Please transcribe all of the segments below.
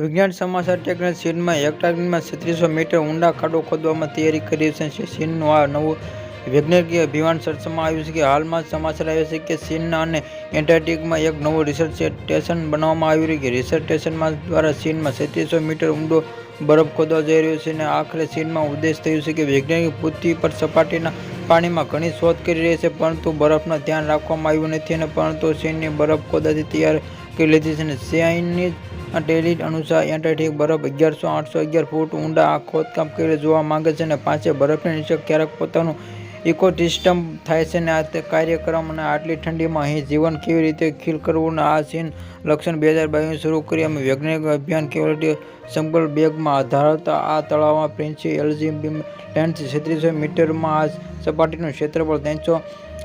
વિજ્ઞાન સમાચાર ટેકનિકલ ચીનમાં એન્ટાર્કટિકામાં છત્રીસો મીટર ઊંડા ખાડો ખોદવામાં તૈયારી કરી છે. ચીનનું આ નવું વૈજ્ઞાનિક અભિયાન ચર્ચામાં આવ્યું છે કે હાલમાં સમાચાર આવ્યા છે કે ચીનના અને એન્ટાર્ટિકમાં એક નવું રિસર્ચ સ્ટેશન બનાવવામાં આવ્યું છે. રિસર્ચ સ્ટેશનમાં દ્વારા ચીનમાં છત્રીસો મીટર ઊંડો બરફ ખોદવા જઈ રહ્યો છે અને આખરે ચીનમાં ઉદ્દેશ થયો છે કે વૈજ્ઞાનિક પૃથ્વી પર સપાટીના પાણીમાં ઘણી શોધ કરી રહી છે, પરંતુ બરફનું ધ્યાન રાખવામાં આવ્યું નથી અને પરંતુ ચીનની બરફ ખોદાથી તૈયાર કરી લીધી છે અને ચાઇનીઝ ટેલિટ અનુસાર એન્ટાર્ટિક બરફ અગિયારસો, આઠસો, અગિયાર ફૂટ ઊંડા. આ ખોદકામ કરી જોવા માંગે છે અને પાંચે બરફની નીચે ક્યારેક પોતાનું ઇકોસિસ્ટમ થાય છે ને આ કાર્યક્રમ અને આટલી ઠંડીમાં અહીં જીવન કેવી રીતે ખીલ કરવું આ સીન લક્ષણ બે હજાર બાવીસ શરૂ કરી અમે વૈજ્ઞાનિક અભિયાન કેવલિટી સંકલ બેગમાં ધરાવતા આ તળાવમાં પ્રિન્સી એલજી ત્રણસો છત્રીસો મીટરમાં આ સપાટીનું ક્ષેત્રફળ ત્રણસો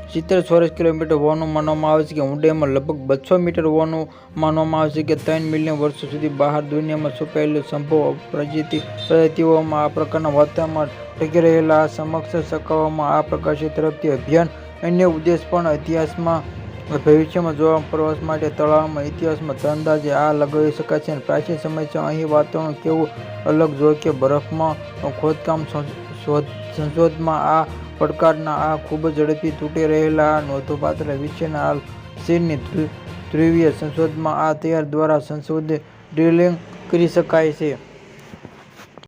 સિત્તેર ચોરસ કિલોમીટર હોવાનું માનવામાં આવે છે કે ઊંડાઈમાં લગભગ બસો મીટર હોવાનું માનવામાં આવે છે કે ત્રણ મિલિયન વર્ષો સુધી બહાર દુનિયામાં છુપાયેલું સંભવ પ્રજાતિ પ્રજાતિઓમાં આ પ્રકારના વાતાવરણમાં ટકી રહેલા આ સમક્ષ સકાવવામાં આ પ્રકાશિત તરફથી અભિયાન અન્ય ઉદ્દેશ પણ ઇતિહાસમાં ભવિષ્યમાં જોવા પ્રવાસ માટે તળાવમાં ઇતિહાસમાં અંદાજે આ લગાવી શકાય છે અને પ્રાચીન સમયથી અહીં વાતાવરણ કેવું અલગ જો કે બરફમાં ખોદકામ સંશોધમાં આ પડકારના આ ખૂબ ઝડપી તૂટી રહેલા આ નોંધપાત્ર વિશેના હાલ ચીનની ધ્રુવીય સંશોધમાં આ તૈયાર દ્વારા સંશોધિત ડ્રિલિંગ કરી શકાય છે.